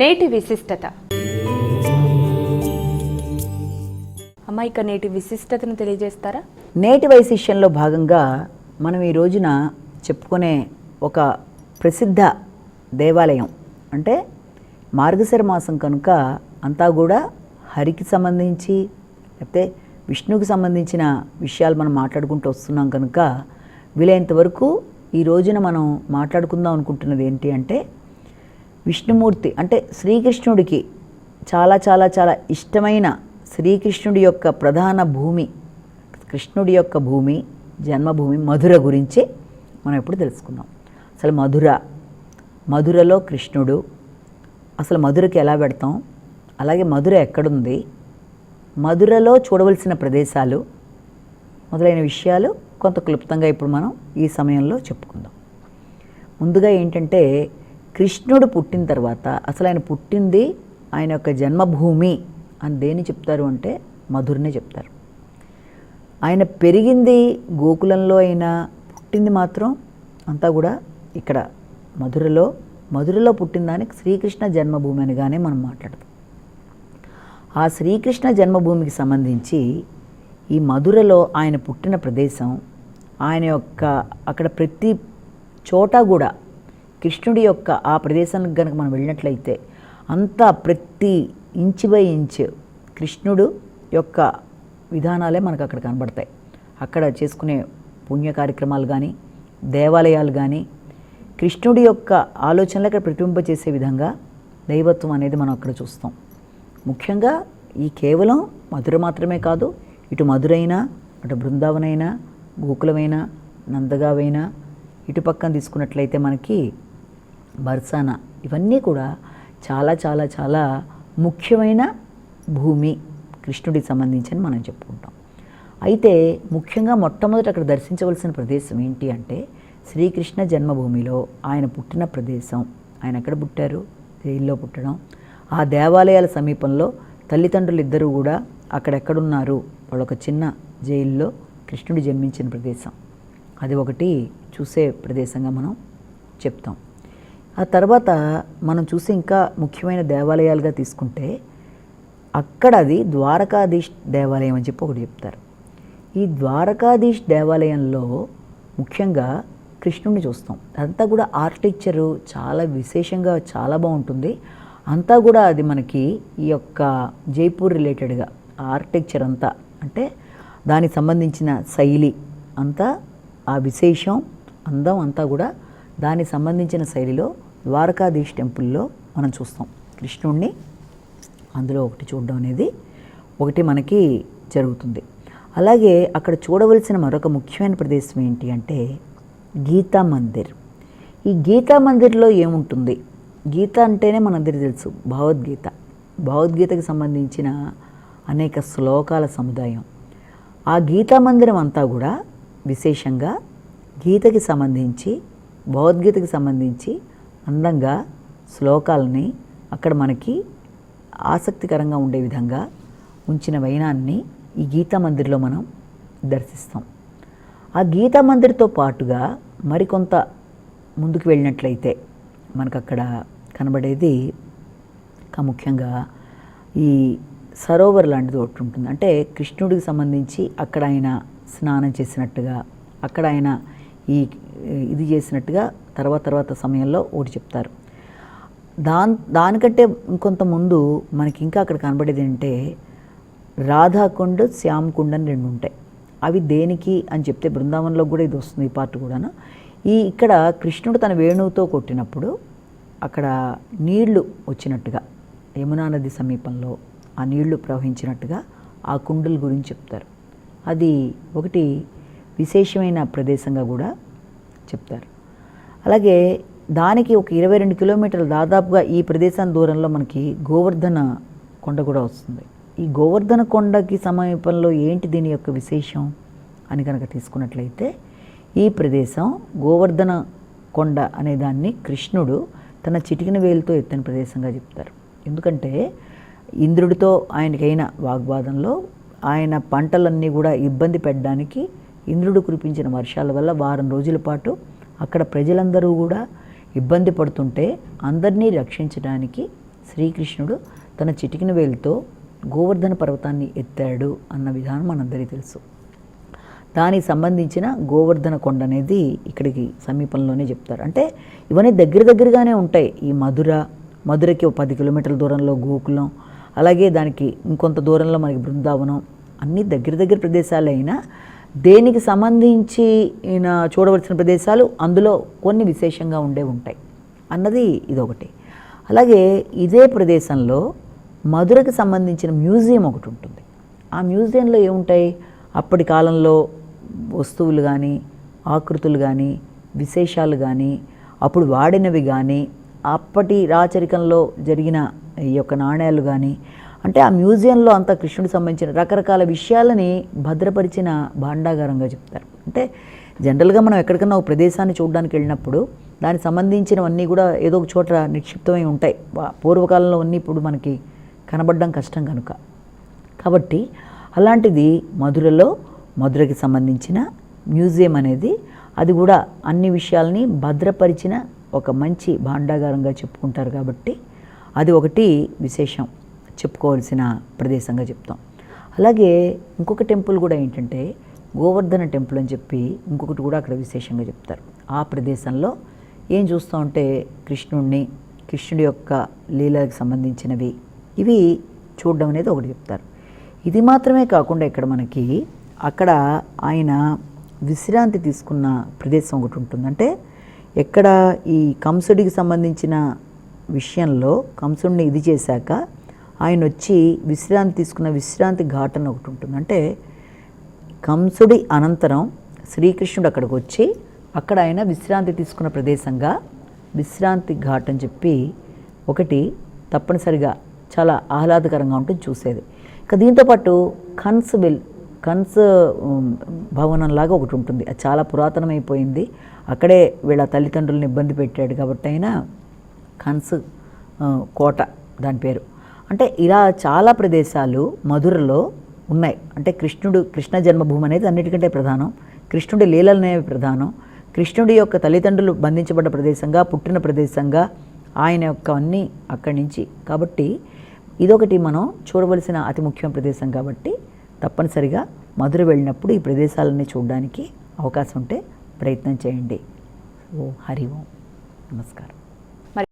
నేటి విశిష్టత. అమ్మ ఇక నేటి విశిష్టతను తెలియజేస్తారా? నేటి వైశిష్యంలో భాగంగా మనం ఈ రోజున చెప్పుకునే ఒక ప్రసిద్ధ దేవాలయం. అంటే మార్గశిర మాసం కనుక అంతా కూడా హరికి సంబంధించి లేకపోతే విష్ణువుకి సంబంధించిన విషయాలు మనం మాట్లాడుకుంటూ వస్తున్నాం కనుక వీలైనంత వరకు ఈ రోజున మనం మాట్లాడుకుందాం అనుకుంటున్నది ఏంటి అంటే విష్ణుమూర్తి అంటే శ్రీకృష్ణుడికి చాలా చాలా చాలా ఇష్టమైన శ్రీకృష్ణుడి యొక్క ప్రధాన భూమి కృష్ణుడి యొక్క భూమి జన్మభూమి మధుర గురించి మనం ఇప్పుడు తెలుసుకుందాం. అసలు మధుర మధురలో కృష్ణుడు అసలు మధురకి ఎలా పెడతాం? అలాగే మధుర ఎక్కడుంది? మధురలో చూడవలసిన ప్రదేశాలు మొదలైన విషయాలు కొంత క్లుప్తంగా ఇప్పుడు మనం ఈ సమయంలో చెప్పుకుందాం. ముందుగా ఏంటంటే కృష్ణుడు పుట్టిన తర్వాత అసలు ఆయన పుట్టింది ఆయన యొక్క జన్మభూమి అని దేని చెప్తారు అంటే మధురనే చెప్తారు. ఆయన పెరిగింది గోకులంలో అయినా పుట్టింది మాత్రం అంతా కూడా ఇక్కడ మధురలో మధురలో పుట్టిన దానికి శ్రీకృష్ణ జన్మభూమి అనగానే మనం మాట్లాడతాం ఆ శ్రీకృష్ణ జన్మభూమికి సంబంధించి ఈ మధురలో ఆయన పుట్టిన ప్రదేశం ఆయన యొక్క అక్కడ ప్రతి చోట కూడా కృష్ణుడి యొక్క ఆ ప్రదేశానికి కనుక మనం వెళ్ళినట్లయితే అంతా ప్రతి ఇంచు బై ఇంచు కృష్ణుడు యొక్క విధానాలే మనకు అక్కడ కనబడతాయి. అక్కడ చేసుకునే పుణ్య కార్యక్రమాలు కానీ దేవాలయాలు కానీ కృష్ణుడి యొక్క ఆలోచనలు అక్కడ ప్రతిబింబచేసే విధంగా దైవత్వం అనేది మనం అక్కడ చూస్తాం. ముఖ్యంగా ఈ కేవలం మధుర మాత్రమే కాదు ఇటు మధురైనా అటు బృందావనైనా గోకులమైనా నందగావైనా ఇటు పక్కన తీసుకున్నట్లయితే మనకి బర్సానా ఇవన్నీ కూడా చాలా చాలా చాలా ముఖ్యమైన భూమి కృష్ణుడికి సంబంధించి మనం చెప్పుకుంటాం. అయితే ముఖ్యంగా మొట్టమొదట అక్కడ దర్శించవలసిన ప్రదేశం ఏంటి అంటే శ్రీకృష్ణ జన్మభూమిలో ఆయన పుట్టిన ప్రదేశం. ఆయన ఎక్కడ పుట్టారు? జైల్లో పుట్టడం. ఆ దేవాలయాల సమీపంలో తల్లిదండ్రులు ఇద్దరు కూడా అక్కడెక్కడున్నారు వాళ్ళు ఒక చిన్న జైల్లో కృష్ణుడు జన్మించిన ప్రదేశం. అది ఒకటి చూసే ప్రదేశంగా మనం చెప్తాం. ఆ తర్వాత మనం చూసే ఇంకా ముఖ్యమైన దేవాలయాలుగా తీసుకుంటే అక్కడ అది ద్వారకాధీష్ దేవాలయం అని చెప్పి ఒకటి చెప్తారు. ఈ ద్వారకాధీష్ దేవాలయంలో ముఖ్యంగా కృష్ణుడిని చూస్తాం. అదంతా కూడా ఆర్కిటెక్చరు చాలా విశేషంగా చాలా బాగుంటుంది. అంతా కూడా అది మనకి ఈ యొక్క జైపూర్ రిలేటెడ్గా ఆర్కిటెక్చర్ అంతా అంటే దానికి సంబంధించిన శైలి అంతా ఆ విశేషం అందం అంతా కూడా దానికి సంబంధించిన శైలిలో ద్వారకాధీష్ టెంపుల్లో మనం చూస్తాం. కృష్ణుణ్ణి అందులో ఒకటి చూడడం అనేది ఒకటి మనకి జరుగుతుంది. అలాగే అక్కడ చూడవలసిన మరొక ముఖ్యమైన ప్రదేశం ఏంటి అంటే గీతా మందిర్. ఈ గీతా మందిర్లో ఏముంటుంది? గీత అంటేనే మనందరికీ తెలుసు భగవద్గీత. భగవద్గీతకు సంబంధించిన అనేక శ్లోకాల సముదాయం. ఆ గీతా మందిరం అంతా కూడా విశేషంగా గీతకి సంబంధించి భగవద్గీతకి సంబంధించి అందంగా శ్లోకాలని అక్కడ మనకి ఆసక్తికరంగా ఉండే విధంగా ఉంచిన వైనాన్ని ఈ గీతా మందిర్లో మనం దర్శిస్తాం. ఆ గీతా మందిర్తో పాటుగా మరికొంత ముందుకు వెళ్ళినట్లయితే మనకు అక్కడ కనబడేది ముఖ్యంగా ఈ సరోవర్ లాంటిది ఒకటి ఉంటుంది. అంటే కృష్ణుడికి సంబంధించి అక్కడ ఆయన స్నానం చేసినట్టుగా అక్కడ ఆయన ఈ ఇది చేసినట్టుగా తర్వాత తర్వాత సమయంలో ఒకటి చెప్తారు. దాన్ దానికంటే ఇంకొంత ముందు మనకి ఇంకా అక్కడ కనబడేది ఏంటంటే రాధాకుండ్ శ్యామకుండ్ అని రెండు ఉంటాయి. అవి దేనికి అని చెప్తే బృందావనంలో కూడా ఇది వస్తుంది ఈ పార్ట్ కూడాను. ఈ ఇక్కడ కృష్ణుడు తన వేణువుతో కొట్టినప్పుడు అక్కడ నీళ్ళు వచ్చినట్టుగా యమునా నది సమీపంలో ఆ నీళ్ళు ప్రవహించినట్టుగా ఆ కుండల గురించి చెప్తారు. అది ఒకటి విశేషమైన ప్రదేశంగా కూడా చెప్తారు. అలాగే దానికి ఒక ఇరవై రెండు కిలోమీటర్లు దాదాపుగా ఈ ప్రదేశం దూరంలో మనకి గోవర్ధన కొండ కూడా వస్తుంది. ఈ గోవర్ధన కొండకి సమీపంలో ఏంటి దీని యొక్క విశేషం అని కనుక తీసుకున్నట్లయితే ఈ ప్రదేశం గోవర్ధన కొండ అనే దాన్ని కృష్ణుడు తన చిటికిన వేలుతో ఎత్తిన ప్రదేశంగా చెప్తారు. ఎందుకంటే ఇంద్రుడితో ఆయనకైన వాగ్వాదంలో ఆయన పంటలన్నీ కూడా ఇబ్బంది పెట్టడానికి ఇంద్రుడు కురిపించిన వర్షాల వల్ల వారం రోజుల పాటు అక్కడ ప్రజలందరూ కూడా ఇబ్బంది పడుతుంటే అందరినీ రక్షించడానికి శ్రీకృష్ణుడు తన చిటికిన వేలుతో గోవర్ధన పర్వతాన్ని ఎత్తాడు అన్న విధానం మనందరికీ తెలుసు. దానికి సంబంధించిన గోవర్ధన కొండ అనేది ఇక్కడికి సమీపంలోనే చెప్తారు. అంటే ఇవన్నీ దగ్గర దగ్గరగానే ఉంటాయి. ఈ మధుర మధురకి ఒక పది కిలోమీటర్ల దూరంలో గోకులం అలాగే దానికి ఇంకొంత దూరంలో మనకి బృందావనం అన్నీ దగ్గర దగ్గర ప్రదేశాలు అయినా దేనికి సంబంధించి చూడవలసిన ప్రదేశాలు అందులో కొన్ని విశేషంగా ఉండే ఉంటాయి. అన్నది ఇదొకటి. అలాగే ఇదే ప్రదేశంలో మధురకు సంబంధించిన మ్యూజియం ఒకటి ఉంటుంది. ఆ మ్యూజియంలో ఏముంటాయి? అప్పటి కాలంలో వస్తువులు కానీ ఆకృతులు కానీ విశేషాలు కానీ అప్పుడు వాడినవి కానీ అప్పటి రాచరికంలో జరిగిన ఈ యొక్క నాణ్యాలు కానీ అంటే ఆ మ్యూజియంలో అంతా కృష్ణుడికి సంబంధించిన రకరకాల విషయాలని భద్రపరిచిన భాండాగారంగా చెప్తారు. అంటే జనరల్గా మనం ఎక్కడికన్నా ఒక ప్రదేశాన్ని చూడడానికి వెళ్ళినప్పుడు దానికి సంబంధించినవన్నీ కూడా ఏదో ఒక చోట నిక్షిప్తమై ఉంటాయి. పూర్వకాలంలో అన్నీ ఇప్పుడు మనకి కనబడడం కష్టం కనుక. కాబట్టి అలాంటిది మధురలో మధురకి సంబంధించిన మ్యూజియం అనేది అది కూడా అన్ని విషయాల్ని భద్రపరిచిన ఒక మంచి భాండాగారంగా చెప్పుకుంటారు కాబట్టి అది ఒకటి విశేషం. చెప్పుకోవాల్సిన ప్రదేశంగా చెప్తాం. అలాగే ఇంకొక టెంపుల్ కూడా ఏంటంటే గోవర్ధన టెంపుల్ అని చెప్పి ఇంకొకటి కూడా అక్కడ విశేషంగా చెప్తారు. ఆ ప్రదేశంలో ఏం చూస్తూ ఉంటే కృష్ణుడిని కృష్ణుడి యొక్క లీలలకు సంబంధించినవి. ఇవి చూడడం అనేది ఒకటి చెప్తారు. ఇది మాత్రమే కాకుండా ఇక్కడ మనకి అక్కడ ఆయన విశ్రాంతి తీసుకున్న ప్రదేశం ఒకటి ఉంటుంది. అంటే ఎక్కడ ఈ కంసుడికి సంబంధించిన విషయంలో కంసుడిని ఇది చేశాక ఆయన వచ్చి విశ్రాంతి తీసుకున్న విశ్రాంతి ఘాటన ఒకటి ఉంటుంది. అంటే కంసుడి అనంతరం శ్రీకృష్ణుడు అక్కడికి వచ్చి అక్కడ ఆయన విశ్రాంతి తీసుకున్న ప్రదేశంగా విశ్రాంతి ఘాట్ అని చెప్పి ఒకటి తప్పనిసరిగా చాలా ఆహ్లాదకరంగా ఉంటుంది చూసేది. ఇక దీంతోపాటు కన్స్ విల్ కన్స్ భవనంలాగా భవనం లాగా ఒకటి ఉంటుంది. అది చాలా పురాతనమైపోయింది. అక్కడే వీళ్ళ తల్లిదండ్రులను ఇబ్బంది పెట్టాడు కాబట్టి అయినా కన్స్ కోట దాని పేరు. అంటే ఇలా చాలా ప్రదేశాలు మధురలో ఉన్నాయి. అంటే కృష్ణుడు కృష్ణ జన్మభూమి అనేది అన్నిటికంటే ప్రధానం. కృష్ణుడి లీలలనేవి ప్రధానం. కృష్ణుడి యొక్క తల్లిదండ్రులు బంధించబడ్డ ప్రదేశంగా పుట్టిన ప్రదేశంగా ఆయన యొక్క అన్నీ అక్కడి నుంచి. కాబట్టి ఇదొకటి మనం చూడవలసిన అతి ముఖ్యమైన ప్రదేశం కాబట్టి తప్పనిసరిగా మధుర వెళ్ళినప్పుడు ఈ ప్రదేశాలన్నీ చూడడానికి అవకాశం ఉంటే ప్రయత్నం చేయండి. ఓ హరి ఓం. నమస్కారం.